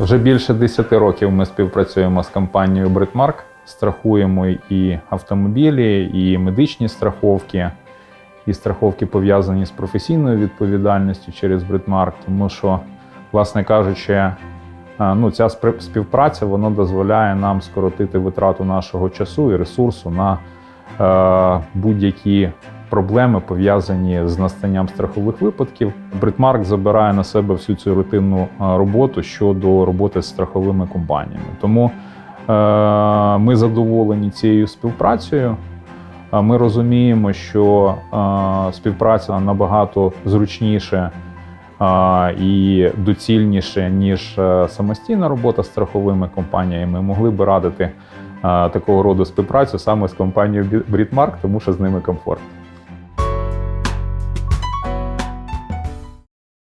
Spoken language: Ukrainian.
Вже більше 10 років ми співпрацюємо з компанією Бритмарк. Страхуємо і автомобілі, і медичні страховки, і страховки пов'язані з професійною відповідальністю через Бритмарк, тому що, власне кажучи, ну, ця співпраця вона дозволяє нам скоротити витрату нашого часу і ресурсу на е, будь-які проблеми пов'язані з настанням страхових випадків. Бритмарк забирає на себе всю цю рутинну е, роботу щодо роботи з страховими компаніями. Тому е, ми задоволені цією співпрацею. Ми розуміємо, що е, співпраця набагато зручніше і доцільніше, ніж самостійна робота з страховими компаніями. Могли би радити такого роду співпрацю саме з компанією Брітмарк, тому що з ними комфортно.